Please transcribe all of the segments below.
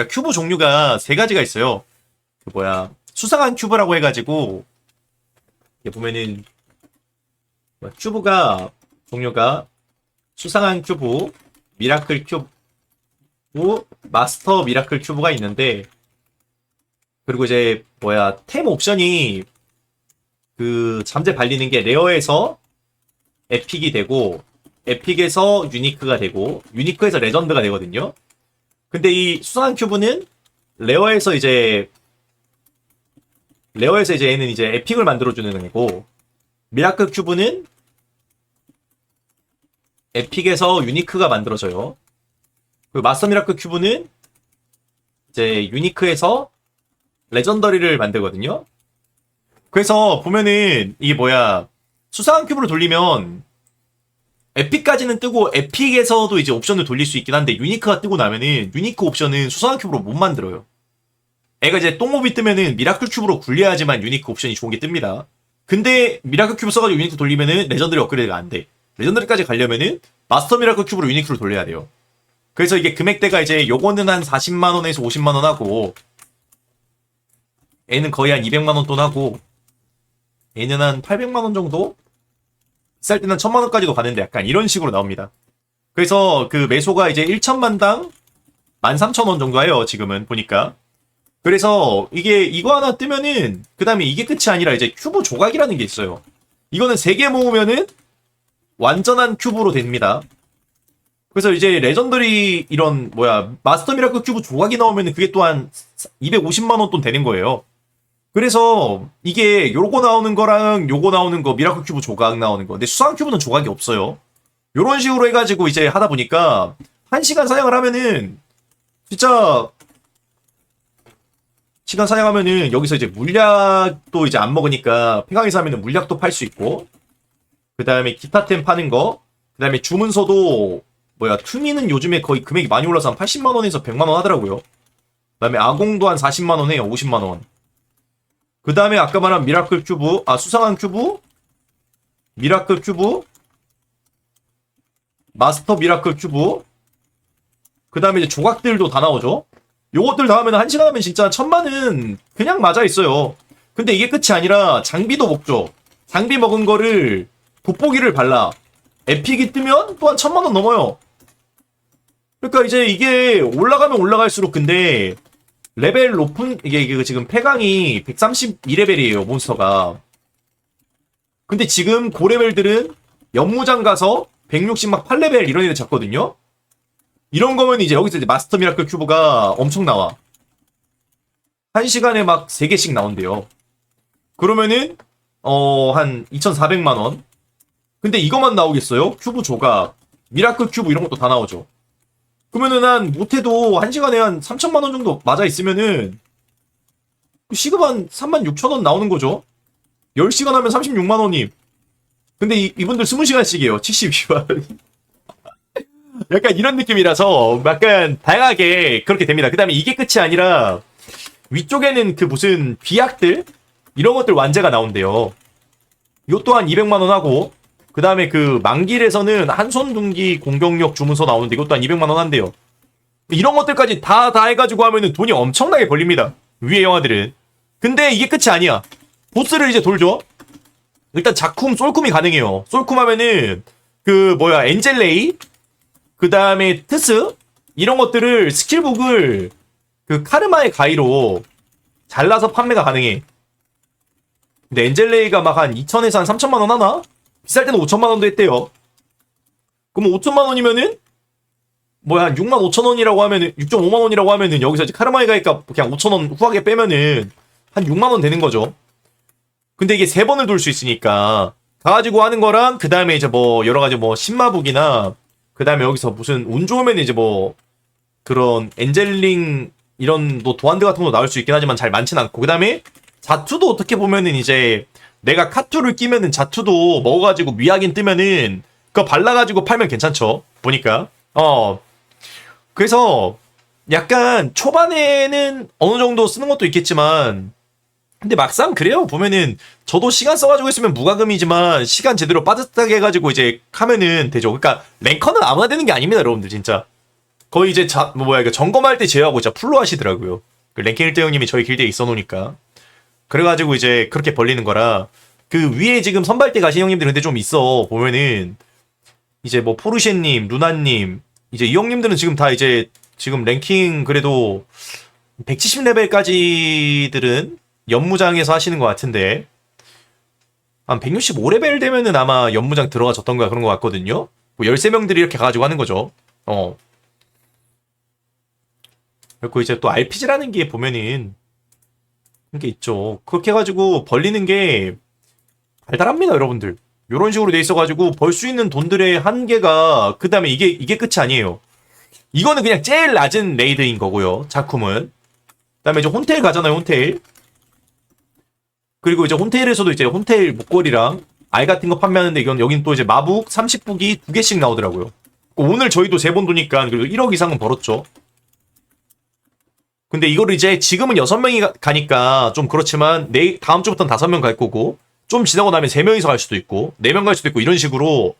그러니까 큐브 종류가 세 가지가 있어요. 그 뭐야 수상한 큐브라고 해가지고 이게 보면은 큐브가 종류가 수상한 큐브, 미라클 큐브, 마스터 미라클 큐브가 있는데 그리고 이제 뭐야 템 옵션이 그 잠재 발리는 게 레어에서 에픽이 되고 에픽에서 유니크가 되고 유니크에서 레전드가 되거든요. 근데 이 수상한 큐브는 레어에서 이제 레어에서 이제 얘는 이제 에픽을 만들어주는 애고 미라클 큐브는 에픽에서 유니크가 만들어져요. 그 마스터 미라클 큐브는 이제 유니크에서 레전더리를 만들거든요. 그래서 보면은 이게 뭐야 수상한 큐브를 돌리면 에픽까지는 뜨고 에픽에서도 이제 옵션을 돌릴 수 있긴 한데 유니크가 뜨고 나면은 유니크 옵션은 수상한 큐브로 못 만들어요. 애가 이제 똥몹이 뜨면은 미라클 큐브로 굴려야지만 유니크 옵션이 좋은 게 뜹니다. 근데 미라클 큐브 써가지고 유니크 돌리면은 레전드리 업그레이드가 안 돼. 레전드리까지 가려면은 마스터 미라클 큐브로 유니크를 돌려야 돼요. 그래서 이게 금액대가 이제 요거는 한 40만원에서 50만원 하고 얘는 거의 한 200만원 돈 하고 얘는 한 800만원 정도? 비쌀 때는 1000만원까지도 가는데 약간 이런 식으로 나옵니다. 그래서 그 매소가 이제 1천만당 13,000원 정도 해요, 지금은 보니까. 그래서 이게 이거 하나 뜨면은 그 다음에 이게 끝이 아니라 이제 큐브 조각이라는 게 있어요. 이거는 3개 모으면은 완전한 큐브로 됩니다. 그래서 이제 레전더리 이런 뭐야 마스터 미라클 큐브 조각이 나오면은 그게 또한 250만 원 돈 되는 거예요. 그래서 이게 요거 나오는 거랑 요거 나오는 거 미라클 큐브 조각 나오는 거. 근데 수상 큐브는 조각이 없어요. 요런 식으로 해가지고 이제 하다 보니까 한 시간 사냥을 하면은 진짜 시간 사냥하면은 여기서 이제 물약도 이제 안 먹으니까 팽강에서 하면은 물약도 팔 수 있고 그 다음에 기타템 파는 거, 그 다음에 주문서도 뭐야 투미는 요즘에 거의 금액이 많이 올라서 한 80만 원에서 100만 원 하더라고요. 그 다음에 아공도 한 40만 원 해요, 50만 원. 그 다음에 아까 말한 미라클 큐브, 아 수상한 큐브, 미라클 큐브, 마스터 미라클 큐브, 그 다음에 이제 조각들도 다 나오죠. 요것들 다 하면 한 시간 하면 진짜 천만은 그냥 맞아 있어요. 근데 이게 끝이 아니라 장비도 먹죠. 장비 먹은 거를 돋보기를 발라. 에픽이 뜨면 또 한 천만 원 넘어요. 그러니까 이제 이게 올라가면 올라갈수록 근데 레벨 높은 이게, 이게 지금 폐강이 132레벨이에요 몬스터가. 근데 지금 고레벨들은 연무장 가서 160막 8레벨 이런 애들 잡거든요. 이런 거면 이제 여기서 이제 마스터 미라클 큐브가 엄청 나와. 한 시간에 막 3개씩 나온대요. 그러면은 어 한 2,400만 원. 근데 이것만 나오겠어요? 큐브 조각, 미라클 큐브 이런 것도 다 나오죠. 그러면은 한 못해도 한 시간에 한 3천만 원 정도 맞아 있으면은 시급 한 3만 6천 원 나오는 거죠. 10시간 하면 36만 원이. 근데 이, 이분들 20시간씩이에요. 72만. 약간 이런 느낌이라서 약간 다양하게 그렇게 됩니다. 그 다음에 이게 끝이 아니라 위쪽에는 그 무슨 비약들 이런 것들 완제가 나온대요. 요 또한 200만 원 하고 그 다음에 그 만길에서는 한손 둔기 공격력 주문서 나오는데 이것도 한 200만 원 한대요. 이런 것들까지 다 다 해가지고 하면은 돈이 엄청나게 걸립니다. 위에 영화들은. 근데 이게 끝이 아니야. 보스를 이제 돌죠. 일단 작쿰 솔쿰이 가능해요. 솔쿰 하면은 그 뭐야 엔젤레이 그 다음에 트스 이런 것들을 스킬북을 그 카르마의 가위로 잘라서 판매가 가능해. 근데 엔젤레이가 막 한 2천에서 한 3천만 원 하나? 비쌀 때는 5천만 원도 했대요. 그럼 5천만 원이면은 뭐야 한 6만 5천 원이라고 하면은 6.5만 원이라고 하면은 여기서 이제 카르마이 가니까 그냥 5천 원 후하게 빼면은 한 6만 원 되는 거죠. 근데 이게 세 번을 돌 수 있으니까 가가지고 하는 거랑 그 다음에 이제 뭐 여러 가지 뭐 신마북이나 그 다음에 여기서 무슨 운 좋으면 이제 뭐 그런 엔젤링 이런 뭐 도안드 같은 것도 나올 수 있긴 하지만 잘 많진 않고 그 다음에 자투도 어떻게 보면은 이제 내가 카투를 끼면은 자투도 먹어가지고 미약인 뜨면은 그거 발라가지고 팔면 괜찮죠? 보니까. 어. 그래서 약간 초반에는 어느 정도 쓰는 것도 있겠지만 근데 막상 그래요. 보면은 저도 시간 써가지고 했으면 무과금이지만 시간 제대로 빠듯하게 해가지고 이제 하면은 되죠. 그러니까 랭커는 아무나 되는 게 아닙니다 여러분들 진짜. 거의 이제 자, 뭐 뭐야, 점검할 때 제외하고 진짜 풀로 하시더라고요. 그 랭킹 1대 형님이 저희 길드에 있어 놓으니까. 그래가지고 이제 그렇게 벌리는 거라. 그 위에 지금 선발대 가신 형님들 근데 좀 있어. 보면은 이제 뭐 포르쉐님, 루나님, 이제 이 형님들은 지금 다 이제 지금 랭킹 그래도 170레벨까지들은 연무장에서 하시는 것 같은데 한 165레벨 되면은 아마 연무장 들어가졌던 거야 그런 것 같거든요. 뭐 13명들이 이렇게 가가지고 하는 거죠. 어. 그리고 이제 또 RPG라는 게 보면은 그런 게 있죠. 그렇게 해가지고 벌리는 게 달달합니다, 여러분들. 이런 식으로 돼 있어가지고 벌 수 있는 돈들의 한계가 그 다음에 이게 이게 끝이 아니에요. 이거는 그냥 제일 낮은 레이드인 거고요. 작품은. 그다음에 이제 혼테일 가잖아요, 혼테일. 그리고 이제 혼테일에서도 이제 혼테일 목걸이랑 알 같은 거 판매하는데 이건 여긴 또 이제 마북 30북이 두 개씩 나오더라고요. 오늘 저희도 세번 도니까 그래도 1억 이상은 벌었죠. 근데 이거를 이제 지금은 여섯 명이 가- 가니까 좀 그렇지만 내일 다음 주부터는 다섯 명갈 거고 좀 지나고 나면 세 명이서 갈 수도 있고 네명갈 수도 있고 이런 식으로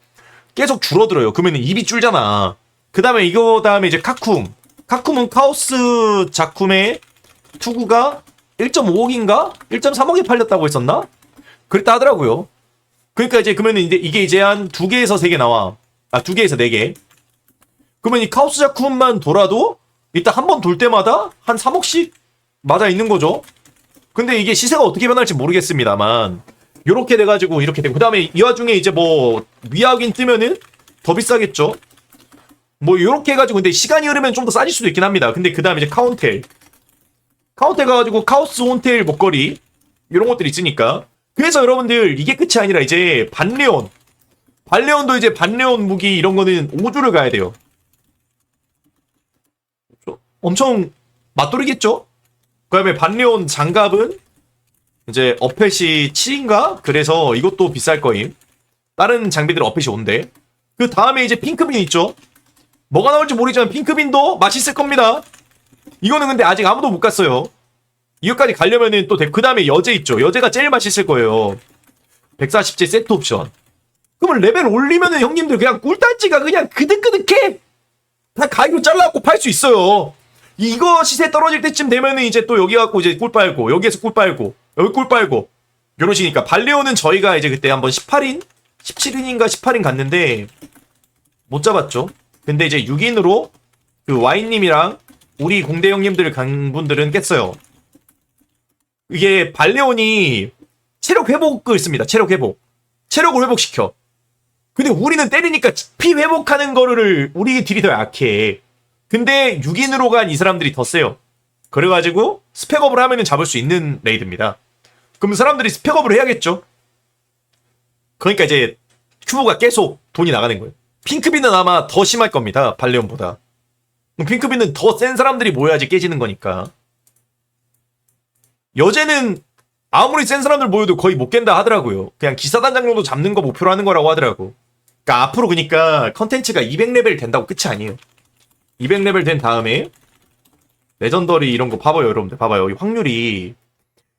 계속 줄어들어요. 그러면 입이 줄잖아. 그 다음에 이거 다음에 이제 카쿰. 카쿰은 카오스 작품의 투구가 1.5억인가? 1.3억에 팔렸다고 했었나? 그랬다 하더라고요. 그러니까 이제 그러면 이제 이게 이제 한 두 개에서 세 개 나와. 아, 두 개에서 네 개. 그러면 이 카오스 작품만 돌아도 이따 한번 돌 때마다 한 3억씩 맞아 있는 거죠. 근데 이게 시세가 어떻게 변할지 모르겠습니다만 요렇게 돼가지고 이렇게 되고 그 다음에 이 와중에 이제 뭐 위약인 뜨면은 더 비싸겠죠. 뭐 요렇게 해가지고 근데 시간이 흐르면 좀 더 싸질 수도 있긴 합니다. 근데 그 다음에 이제 카운텔 카운텔 가가지고 카오스 혼텔 목걸이 이런 것들이 있으니까 그래서 여러분들 이게 끝이 아니라 이제 반레온 반레온도 이제 반레온 무기 이런 거는 5주를 가야 돼요. 엄청 맞돌이겠죠? 그 다음에 반레온 장갑은 이제 어펫이 7인가? 그래서 이것도 비쌀 거임. 다른 장비들 어펫이 온대. 그 다음에 이제 핑크빈 있죠? 뭐가 나올지 모르지만 핑크빈도 맛있을 겁니다. 이거는 근데 아직 아무도 못 갔어요. 이거까지 가려면은 또 그 다음에 여제 있죠. 여제가 제일 맛있을 거예요. 140제 세트 옵션. 그러면 레벨 올리면은 형님들 그냥 꿀단지가 그냥 그득그득해. 다 가위로 잘라갖고 팔 수 있어요. 이거 시세 떨어질 때쯤 되면은 이제 또 여기 갖고 이제 꿀 빨고 여기에서 꿀 빨고 여기 꿀 빨고 요런 식이니까 발레오는 저희가 이제 그때 한번 18인 17인인가 18인 갔는데 못 잡았죠. 근데 이제 6인으로 그 와인님이랑 우리 공대 형님들 간 분들은 깼어요. 이게 발레온이 체력 회복을 씁니다. 체력 회복. 체력을 회복시켜. 근데 우리는 때리니까 피 회복하는 거를 우리 딜이 더 약해. 근데 6인으로 간 이 사람들이 더 세요. 그래가지고 스펙업을 하면은 잡을 수 있는 레이드입니다. 그럼 사람들이 스펙업을 해야겠죠? 그러니까 이제 큐브가 계속 돈이 나가는 거예요. 핑크빈은 아마 더 심할 겁니다. 발레온보다. 핑크빈은 더센 사람들이 모여야지 깨지는 거니까. 여제는 아무리 센 사람들 모여도 거의 못 깬다 하더라고요. 그냥 기사단장 정도 잡는 거 목표로 하는 거라고 하더라고. 그러니까 앞으로 그니까 컨텐츠가 200레벨 된다고 끝이 아니에요. 200레벨 된 다음에 레전더리 이런 거 봐봐요, 여러분들. 봐봐요. 이 확률이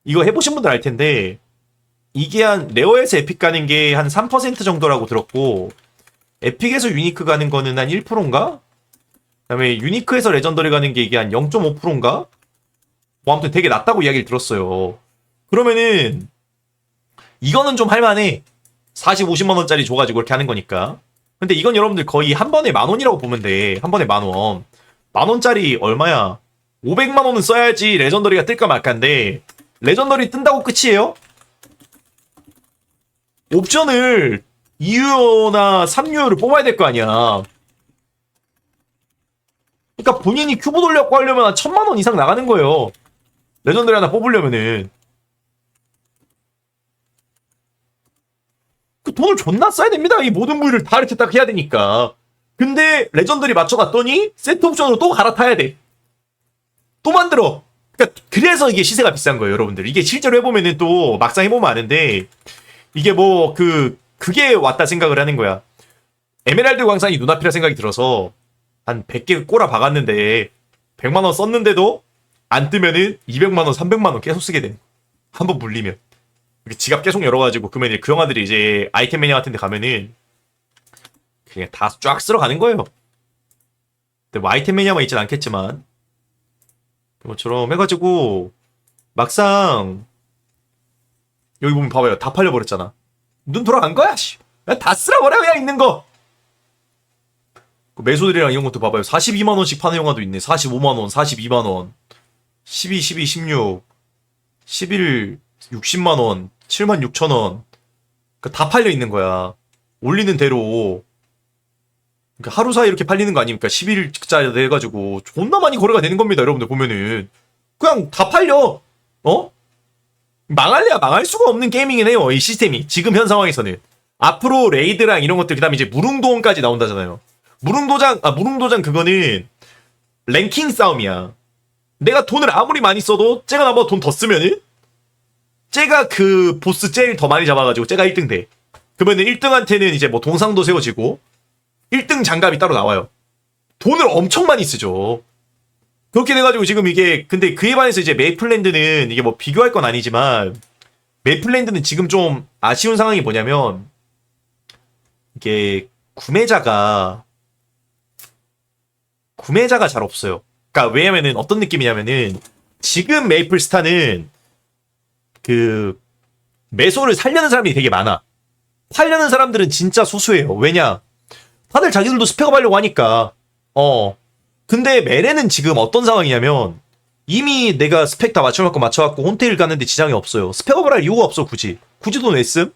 이거 해보신 분들 알 텐데 이게 한 레어에서 에픽 가는 게 한 3% 정도라고 들었고 에픽에서 유니크 가는 거는 한 1%인가? 그다음에 유니크에서 레전더리 가는 게 이게 한 0.5%인가? 뭐 아무튼 되게 낮다고 이야기를 들었어요. 그러면은 이거는 좀 할만해. 40, 50만 원짜리 줘가지고 그렇게 하는 거니까. 근데 이건 여러분들 거의 한 번에 만 원이라고 보면 돼. 한 번에 만 원. 만 원짜리 얼마야? 500만 원은 써야지 레전더리가 뜰까 말까인데 레전더리 뜬다고 끝이에요? 옵션을 2유어나 3유어를 뽑아야 될 거 아니야. 그러니까 본인이 큐브 돌려고 하려면 한 천만 원 이상 나가는 거예요. 레전더리 하나 뽑으려면은. 그 돈을 존나 써야 됩니다. 이 모든 부위를 다 이렇게 딱 해야 되니까. 근데 레전더리 맞춰갔더니 세트 옵션으로 또 갈아타야 돼. 또 만들어. 그러니까 그래서 이게 시세가 비싼 거예요, 여러분들. 이게 실제로 해보면은 또 막상 해보면 아는데 이게 뭐 그 그게 왔다 생각을 하는 거야. 에메랄드 광산이 눈앞이라 생각이 들어서 한 100개 꼬라 박았는데 100만 원 썼는데도 안 뜨면은 200만 원, 300만 원 계속 쓰게 돼. 한번 물리면. 지갑 계속 열어가지고 그러면 그 형아들이 이제 아이템 매니아 같은 데 가면은 그냥 다 쫙 쓸어 가는 거예요. 근데 뭐 아이템 매니아만 있진 않겠지만. 그것처럼 해가지고 막상 여기 보면 봐봐요. 다 팔려버렸잖아. 눈 돌아간 거야 씨. 다 쓸어버려 그냥 있는 거. 그 매소들이랑 이런 것도 봐봐요. 42만원씩 파는 영화도 있네. 45만원 42만원. 12 12 16 11 60만 원 7만 6천 원 그다 팔려 있는 거야 올리는 대로 그러니까 하루 사이 이렇게 팔리는 거 아닙니까? 10일짜리 돼가지고 존나 많이 거래가 되는 겁니다, 여러분들 보면은 그냥 다 팔려, 어? 망할래야 망할 수가 없는 해요, 이 시스템이 지금 현 상황에서는 앞으로 레이드랑 이런 것들 그다음에 이제 무릉도원까지 나온다잖아요. 무릉도장 아 무릉도장 그거는 랭킹 싸움이야. 내가 돈을 아무리 많이 써도 쟤가 나보다 돈 더 쓰면은 쟤가 그 보스 제일 더 많이 잡아가지고 쟤가 1등 돼. 그러면은 1등한테는 이제 뭐 동상도 세워지고 1등 장갑이 따로 나와요. 돈을 엄청 많이 쓰죠. 그렇게 돼가지고 지금 이게 근데 그에 반해서 이제 메이플랜드는 이게 뭐 비교할 건 아니지만 메이플랜드는 지금 좀 아쉬운 상황이 뭐냐면 이게 구매자가 구매자가 잘 없어요. 그러니까 왜냐면은 어떤 느낌이냐면은 지금 메이플스타는 그 매소를 살려는 사람이 되게 많아. 팔려는 사람들은 진짜 소수예요. 왜냐? 다들 자기들도 스펙업 하려고 하니까. 어. 근데 메레는 지금 어떤 상황이냐면 이미 내가 스펙 다 맞춰놓고 맞춰갖고 혼테일 갔는데 지장이 없어요. 스펙업을 할 이유가 없어 굳이. 굳이 돈왜 씀?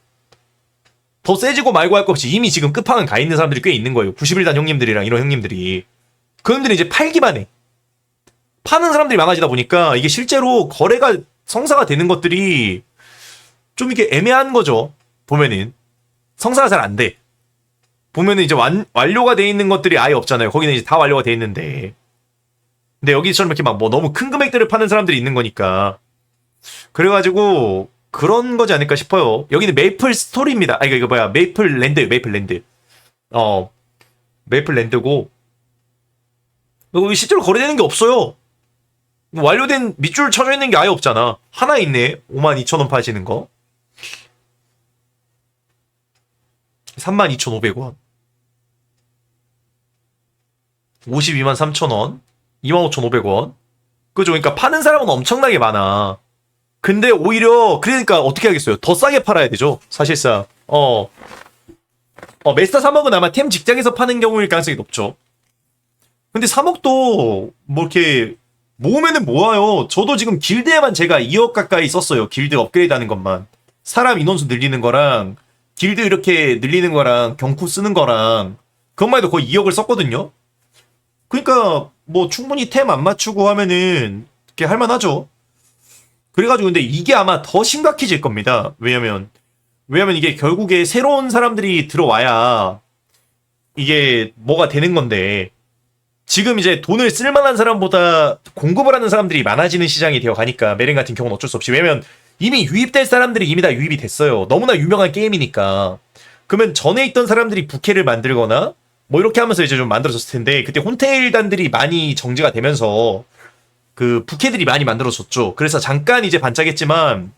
더 세지고 말고 할것 없이 이미 지금 끝판은 가 있는 사람들이 꽤 있는 거예요. 91단 형님들이랑 이런 형님들이. 그놈들이 이제 팔기만 해. 파는 사람들이 많아지다 보니까 이게 실제로 거래가 성사가 되는 것들이 좀 이게 애매한 거죠. 보면은. 성사가 잘 안 돼. 보면은 이제 완, 완료가 돼 있는 것들이 아예 없잖아요. 거기는 이제 다 완료가 돼 있는데. 근데 여기처럼 이렇게 막 뭐 너무 큰 금액들을 파는 사람들이 있는 거니까. 그래가지고 그런 거지 않을까 싶어요. 여기는 메이플 스토리입니다. 아, 이거, 이거 뭐야. 메이플 랜드, 메이플 랜드. 어, 메이플 랜드고. 여기 실제로 거래되는 게 없어요. 완료된 밑줄 쳐져 있는 게 아예 없잖아. 하나 있네. 52,000원 파시는 거. 32,500원. 52만 3천원, 25,500원. 그죠? 그러니까 파는 사람은 엄청나게 많아. 근데 오히려, 그러니까 어떻게 하겠어요? 더 싸게 팔아야 되죠? 사실상. 어. 어, 메스타 3억은 아마 템 직장에서 파는 경우일 가능성이 높죠. 근데 3억도, 뭐 이렇게, 모으면은 모아요. 저도 지금 길드에만 제가 2억 가까이 썼어요. 길드 업그레이드 하는 것만. 사람 인원수 늘리는 거랑, 길드 이렇게 늘리는 거랑, 경쿠 쓰는 거랑, 그것만 해도 거의 2억을 썼거든요? 그러니까 뭐 충분히 템 안 맞추고 하면은 이렇게 할만하죠. 그래가지고 근데 이게 아마 더 심각해질 겁니다. 왜냐면 왜냐면 이게 결국에 새로운 사람들이 들어와야 이게 뭐가 되는 건데 지금 이제 돈을 쓸만한 사람보다 공급을 하는 사람들이 많아지는 시장이 되어 가니까 메린 같은 경우는 어쩔 수 없이 왜냐면 이미 유입될 사람들이 이미 다 유입이 됐어요. 너무나 유명한 게임이니까. 그러면 전에 있던 사람들이 부캐를 만들거나 뭐 이렇게 하면서 이제 좀 만들어졌을 텐데 그때 혼테일단들이 많이 정지가 되면서 그 부캐들이 많이 만들어졌죠. 그래서 잠깐 이제 반짝했지만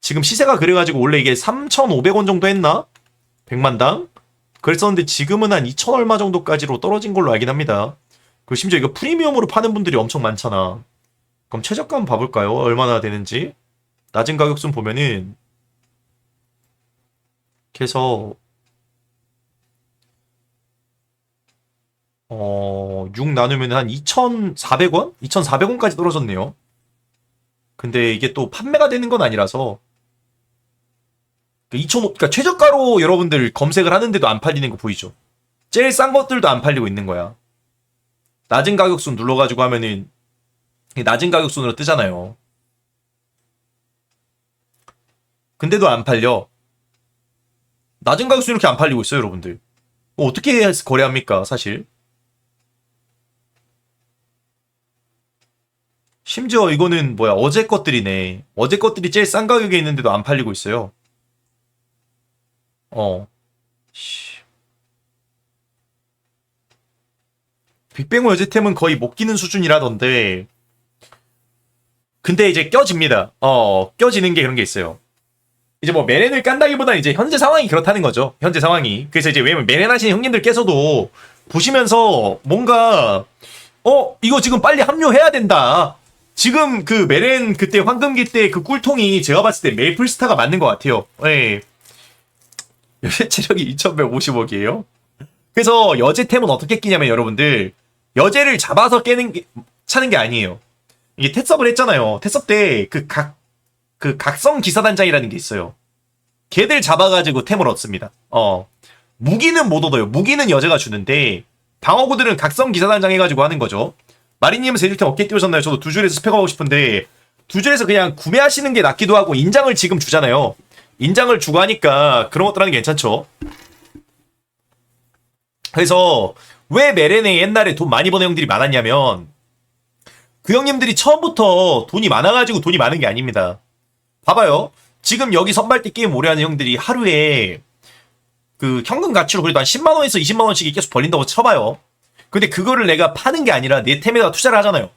지금 시세가 그래가지고 원래 이게 3,500원 정도 했나? 100만당? 그랬었는데 지금은 한 2,000 얼마 정도까지로 떨어진 걸로 알긴 합니다. 그리고 심지어 이거 프리미엄으로 파는 분들이 엄청 많잖아. 그럼 최저가 한번 봐볼까요? 얼마나 되는지. 낮은 가격순 보면은 그래서 어, 6 나누면 한 2,400원? 2,400원까지 떨어졌네요. 근데 이게 또 판매가 되는 건 아니라서 2,000, 그러니까 최저가로 여러분들 검색을 하는데도 안 팔리는 거 보이죠? 제일 싼 것들도 안 팔리고 있는 거야. 낮은 가격순 눌러가지고 하면은 낮은 가격순으로 뜨잖아요. 근데도 안 팔려. 낮은 가격순 이렇게 안 팔리고 있어요, 여러분들. 뭐 어떻게 해서 거래합니까, 사실? 심지어 이거는 뭐야 어제 것들이네. 어제 것들이 제일 싼 가격에 있는데도 안 팔리고 있어요. 어. 빅뱅어 여제템은 거의 못 끼는 수준이라던데. 근데 이제 껴집니다. 어, 껴지는 게 그런 게 있어요. 이제 뭐 메렌을 깐다기보다 이제 현재 상황이 그렇다는 거죠. 현재 상황이. 그래서 이제 왜냐면 메렌 하시는 형님들께서도 보시면서 뭔가 어 이거 지금 빨리 합류해야 된다. 지금 그 메렌 그때 황금기 때 그 꿀통이 제가 봤을 때 메이플스타가 맞는 것 같아요. 예. 여제 체력이 2155개예요. 그래서 여제템은 어떻게 끼냐면 여러분들 여제를 잡아서 깨는 게 차는 게 아니에요. 이게 태섭을 했잖아요. 태섭 때 그 각 그 각성 기사단장이라는 게 있어요. 걔들 잡아가지고 템을 얻습니다. 어 무기는 못 얻어요. 무기는 여제가 주는데 방어구들은 각성 기사단장 해가지고 하는 거죠. 마리님은 세일템 어깨 띄우셨나요? 저도 두 줄에서 스펙하고 싶은데 두 줄에서 그냥 구매하시는 게 낫기도 하고 인장을 지금 주잖아요. 인장을 주고 하니까 그런 것들 하는 게 괜찮죠. 그래서 왜 메렌에 옛날에 돈 많이 버는 형들이 많았냐면 그 형님들이 처음부터 돈이 많아가지고 돈이 많은 게 아닙니다. 봐봐요. 지금 여기 선발대 게임 오래 하는 형들이 하루에 그 현금 가치로 그래도 한 10만원에서 20만원씩이 계속 벌린다고 쳐봐요. 근데 그거를 내가 파는 게 아니라 내 템에다 투자를 하잖아요.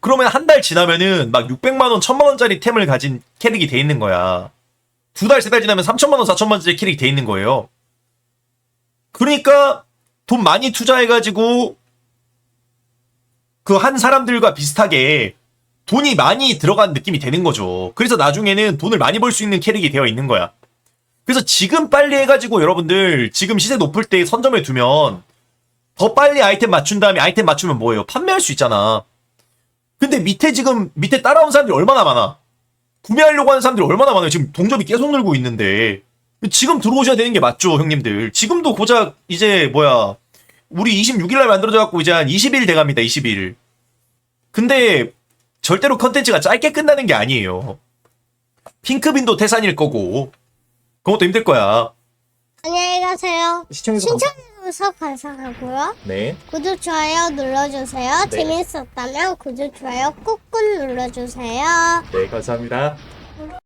그러면 한 달 지나면은 막 600만원, 1000만원짜리 템을 가진 캐릭이 돼 있는 거야. 두 달, 세 달 지나면 3천만원, 4천만원짜리 캐릭이 돼 있는 거예요. 그러니까 돈 많이 투자해가지고 그 한 사람들과 비슷하게 돈이 많이 들어간 느낌이 되는 거죠. 그래서 나중에는 돈을 많이 벌 수 있는 캐릭이 되어 있는 거야. 그래서 지금 빨리 해가지고 여러분들 지금 시세 높을 때 선점해 두면 더 빨리 아이템 맞춘 다음에 아이템 맞추면 뭐예요? 판매할 수 있잖아. 근데 밑에 지금 밑에 따라온 사람들이 얼마나 많아? 구매하려고 하는 사람들이 얼마나 많아요? 지금 동접이 계속 늘고 있는데 지금 들어오셔야 되는 게 맞죠, 형님들. 지금도 고작 이제 뭐야 우리 26일 날 만들어져 갖고 이제 한 20일 돼갑니다, 20일. 근데 절대로 컨텐츠가 짧게 끝나는 게 아니에요. 핑크빈도 태산일 거고 그것도 힘들 거야. 안녕히 가세요. 시청해주셔서 신청해주셔서 감사하고요. 네. 구독, 좋아요 눌러주세요. 네. 재밌었다면 구독, 좋아요 꾹꾹 눌러주세요. 네, 감사합니다.